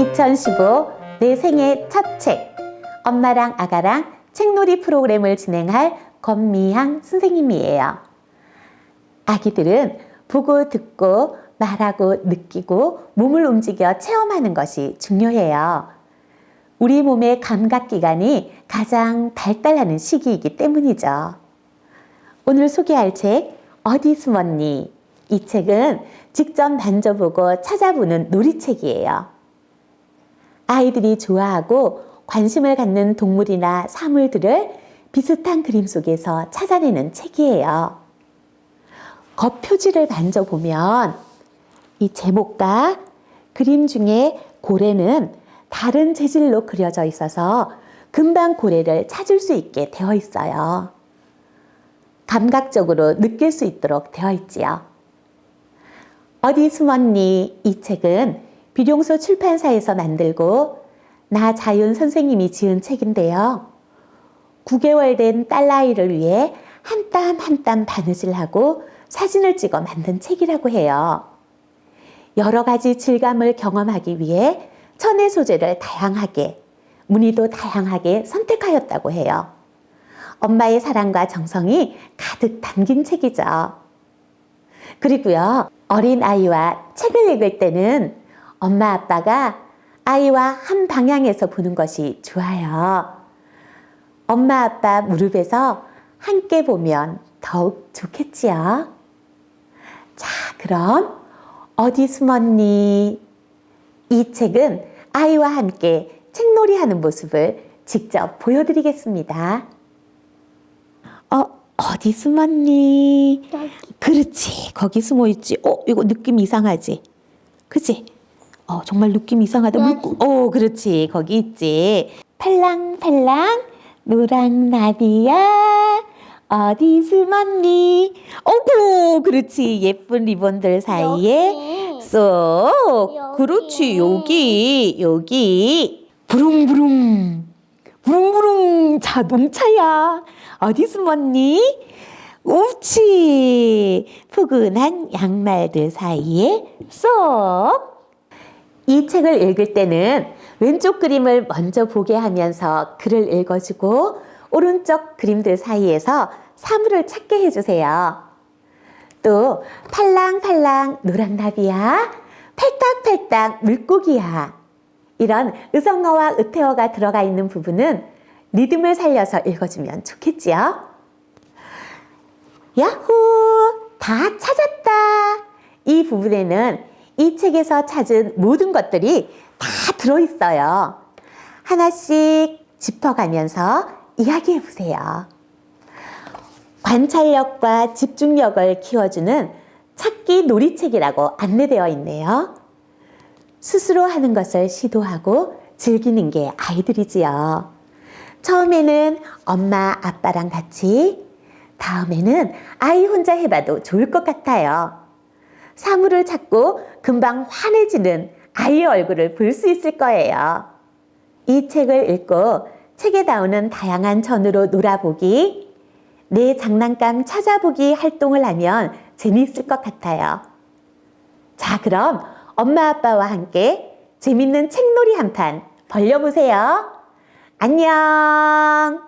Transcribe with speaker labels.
Speaker 1: 2015 내 생애 첫 책. 엄마랑 아가랑 책놀이 프로그램을 진행할 권미향 선생님이에요. 아기들은 보고 듣고 말하고 느끼고 몸을 움직여 체험하는 것이 중요해요. 우리 몸의 감각 기관이 가장 발달하는 시기이기 때문이죠. 오늘 소개할 책 어디 숨었니? 이 책은 직접 만져보고 찾아보는 놀이책이에요. 아이들이 좋아하고 관심을 갖는 동물이나 사물들을 비슷한 그림 속에서 찾아내는 책이에요. 겉표지를 만져보면 이 제목과 그림 중에 고래는 다른 재질로 그려져 있어서 금방 고래를 찾을 수 있게 되어 있어요. 감각적으로 느낄 수 있도록 되어 있지요. 어디 숨었니? 이 책은 비룡소 출판사에서 만들고 나 자윤 선생님이 지은 책인데요. 9개월 된 딸아이를 위해 한 땀 한 땀 바느질 하고 사진을 찍어 만든 책이라고 해요. 여러 가지 질감을 경험하기 위해 천의 소재를 다양하게, 무늬도 다양하게 선택하였다고 해요. 엄마의 사랑과 정성이 가득 담긴 책이죠. 그리고요, 어린 아이와 책을 읽을 때는 엄마 아빠가 아이와 한 방향에서 보는 것이 좋아요. 엄마 아빠 무릎에서 함께 보면 더욱 좋겠지요. 자, 그럼 어디 숨었니? 이 책은 아이와 함께 책놀이 하는 모습을 직접 보여드리겠습니다. 어, 어디 숨었니? 그렇지. 거기 숨어 있지. 어, 이거 느낌 이상하지? 그치? 어, 정말 느낌 이상하다. 물고. 어, 그렇지. 거기 있지. 팔랑팔랑 노랑 나비야. 어디 숨었니? 어구, 그렇지. 예쁜 리본들 사이에
Speaker 2: 여기.
Speaker 1: 쏙.
Speaker 2: 여기.
Speaker 1: 그렇지. 여기, 여기. 부릉부릉. 부릉부릉 자동차야. 어디 숨었니? 옳지. 푸근한 양말들 사이에 쏙. 이 책을 읽을 때는 왼쪽 그림을 먼저 보게 하면서 글을 읽어주고 오른쪽 그림들 사이에서 사물을 찾게 해주세요. 또 팔랑팔랑 노랑나비야, 팔딱팔딱 물고기야. 이런 의성어와 의태어가 들어가 있는 부분은 리듬을 살려서 읽어주면 좋겠지요? 야호! 다 찾았다! 이 부분에는 이 책에서 찾은 모든 것들이 다 들어있어요. 하나씩 짚어가면서 이야기해 보세요. 관찰력과 집중력을 키워주는 찾기 놀이책이라고 안내되어 있네요. 스스로 하는 것을 시도하고 즐기는 게 아이들이지요. 처음에는 엄마, 아빠랑 같이, 다음에는 아이 혼자 해봐도 좋을 것 같아요. 사물을 찾고 금방 환해지는 아이의 얼굴을 볼 수 있을 거예요. 이 책을 읽고 책에 나오는 다양한 전으로 놀아보기, 내 장난감 찾아보기 활동을 하면 재미있을 것 같아요. 자, 그럼 엄마 아빠와 함께 재밌는 책놀이 한 판 벌려보세요. 안녕!